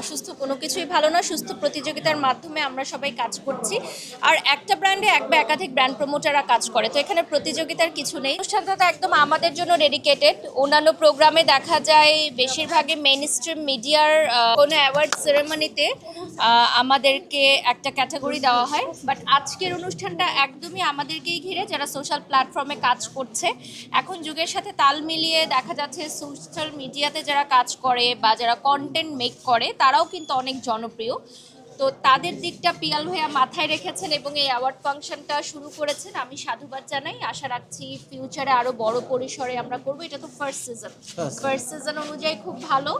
অসুস্থ কোনো কিছুই ভালো না, সুস্থ প্রতিযোগিতার মাধ্যমে আমরা সবাই কাজ করছি। আর একটা ব্র্যান্ডে এক বা একাধিক ব্র্যান্ড প্রমোটাররা কাজ করে। তো এখানে প্রতিযোগিতার কিছু নেই। অনুষ্ঠানটা তো একদম আমাদের জন্য ডেডিকেটেড অন্যান্য প্রোগ্রামে দেখা যায়, বেশিরভাগই মেন স্ট্রিম মিডিয়ার কোনো অ্যাওয়ার্ড সেরেমনিতে আমাদেরকে একটা ক্যাটাগরি দেওয়া হয়। বাট আজকের অনুষ্ঠানটা একদমই আমাদেরকেই ঘিরে, যারা সোশ্যাল প্ল্যাটফর্মে কাজ করছে। এখন যুগের সাথে তাল মিলিয়ে দেখা যাচ্ছে সোশ্যাল মিডিয়াতে যারা কাজ করে বা যারা কন্টেন্ট মেক করে তারাও কিন্তু অনেক জনপ্রিয়। তো তাদের দিকটা পিয়াল ভাইয়া মাথায় রেখেছেন এবং এই অ্যাওয়ার্ড ফাংশনটা শুরু করেছেন। আমি সাধুবাদ জানাই। আশা রাখছি ফিউচারে আরও বড় পরিসরে আমরা করব। এটা তো ফার্স্ট সিজন ফার্স্ট সিজন অনুযায়ী খুব ভালো।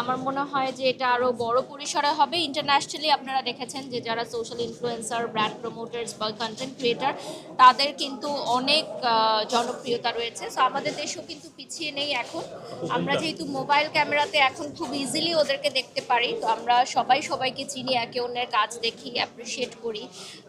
আমার মনে হয় যে এটা আরও বড় পরিসরে হবে। ইন্টারন্যাশনালি আপনারা দেখেছেন যে যারা সোশ্যাল ইনফ্লুয়েন্সার ব্র্যান্ড প্রমোটার্স বা কন্টেন্ট ক্রিয়েটার তাদের কিন্তু অনেক জনপ্রিয়তা রয়েছে। সো আমাদের দেশেও কিন্তু পিছিয়ে নেই এখন। আমরা যেহেতু মোবাইল ক্যামেরাতে এখন খুব ইজিলি ওদেরকে দেখতে পারি। তো আমরা সবাই সবাইকে চিনি একে অন্যের কাজ দেখি অ্যাপ্রিসিয়েট করি।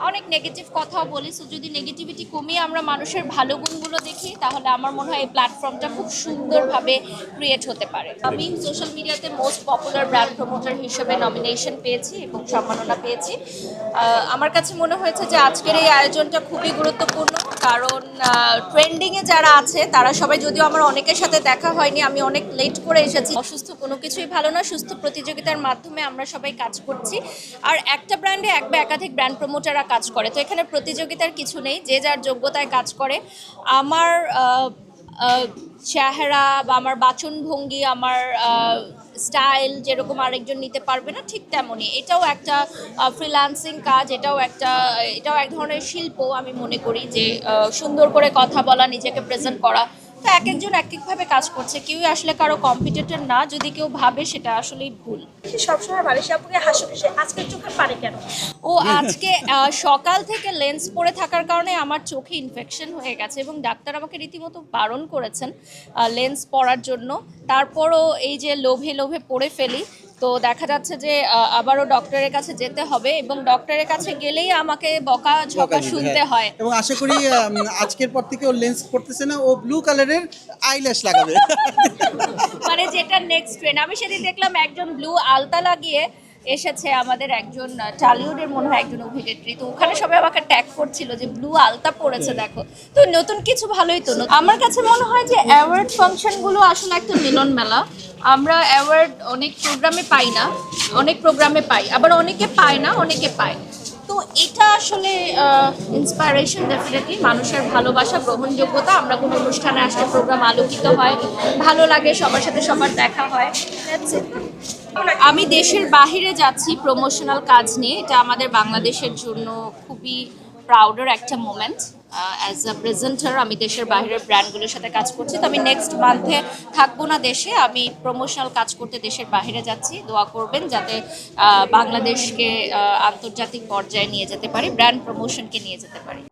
অনেক নেগেটিভ কথাও বলি সো যদি নেগেটিভিটি কমিয়ে আমরা মানুষের ভালো গুণগুলো দেখি, তাহলে আমার মনে হয় এই প্ল্যাটফর্মটা খুব সুন্দরভাবে ক্রিয়েট হতে পারে। আমি সোশ্যাল মিডিয়াতে মোস্ট পপুলার ব্র্যান্ড প্রমোটার হিসেবে নমিনেশন পেয়েছি এবং সম্মাননা পেয়েছি। আমার কাছে মনে হয়েছে যে আজকের এই আয়োজনটা খুবই গুরুত্বপূর্ণ। কারণ ট্রেন্ডিংয়ে যারা আছে, তারা সবাই যদিও আমার অনেকের সাথে দেখা হয়নি, আমি অনেক লেট করে এসেছি। অসুস্থ কোনো কিছুই ভালো না, সুস্থ প্রতিযোগিতার মাধ্যমে আমরা সবাই কাজ করছি। আর একটা ব্র্যান্ডে এক বা একাধিক ব্র্যান্ড প্রমোটাররা কাজ করে। তো এখানে প্রতিযোগিতার কিছু নেই, যে যার যোগ্যতায় কাজ করে। আমার চেহারা বা আমার বাচনভঙ্গি, আমার স্টাইল যেরকম আরেকজন নিতে পারবে না, ঠিক তেমনই। এটাও একটা ফ্রিল্যান্সিং কাজ, এটাও একটা, এটাও এক ধরনের শিল্প আমি মনে করি যে সুন্দর করে কথা বলা, নিজেকে প্রেজেন্ট করা তো এক একজন এক একভাবে কাজ করছে। কেউই আসলে কারও কম্পিটিটর না যদি কেউ ভাবে সেটা আসলেই ভুল। সবসময় মালয়েশিয়া আপুকে হাসি খুশি আজকে চোখের পানি কেন? ও আজকে আহ, সকাল থেকে লেন্স পরে থাকার কারণে আমার চোখে ইনফেকশন হয়ে গেছে এবং ডাক্তার আমাকে রীতিমতো বারণ করেছেন লেন্স পরার জন্য। তারপরও এই যে লোভে লোভে পড়ে ফেলি তো দেখা যাচ্ছে যে আবারও ডক্টরের কাছে যেতে হবে এবং ডক্টরের কাছে গেলেই আমাকে বকা ঝকা শুনতে হয়। এবং আশা করি আজকের পর থেকে ও লেন্স করতেছে না ও ব্লু কালারের আইল্যাশ লাগাবে। মানে যেটা নেক্সট ট্রেন আমি সেদিন দেখলাম একজন ব্লু আলতা লাগিয়ে এসেছে আমাদের একজন টালিউডের মনে হয় একজন অভিনেত্রী। তো ওখানে সবাই আমাকে ট্যাগ করছিল যে ব্লু আলতা পড়েছে দেখো। তো নতুন কিছু ভালোই তো আমার কাছে মনে হয় যে অ্যাওয়ার্ড ফাংশনগুলো আসলে একটা মিলন মেলা। আমরা অ্যাওয়ার্ড অনেক প্রোগ্রামে পাই না অনেক প্রোগ্রামে পাই। আবার অনেকে পায় না অনেকে পায়। এটা আসলে ইন্সপায়ারেশন ডেফিনেটলি মানুষের ভালোবাসা, গ্রহণযোগ্যতা। আমরা কোনো অনুষ্ঠানে আসলে প্রোগ্রাম আলোকিত হয়, ভালো লাগে, সবার সাথে সবার দেখা হয়. আমি দেশের বাহিরে যাচ্ছি প্রমোশনাল কাজ নিয়ে। এটা আমাদের বাংলাদেশের জন্য খুবই প্রাউডের একটা মোমেন্ট অ্যাজ আ প্রেজেন্টার আমি দেশের বাইরের ব্র্যান্ডগুলোর সাথে কাজ করছি। তো আমি নেক্সট মান্থে থাকব না দেশে, আমি প্রমোশনাল কাজ করতে দেশের বাইরে যাচ্ছি। দোয়া করবেন যাতে বাংলাদেশকে আন্তর্জাতিক পর্যায়ে নিয়ে যেতে পারি ব্র্যান্ড প্রমোশনকে নিয়ে যেতে পারি।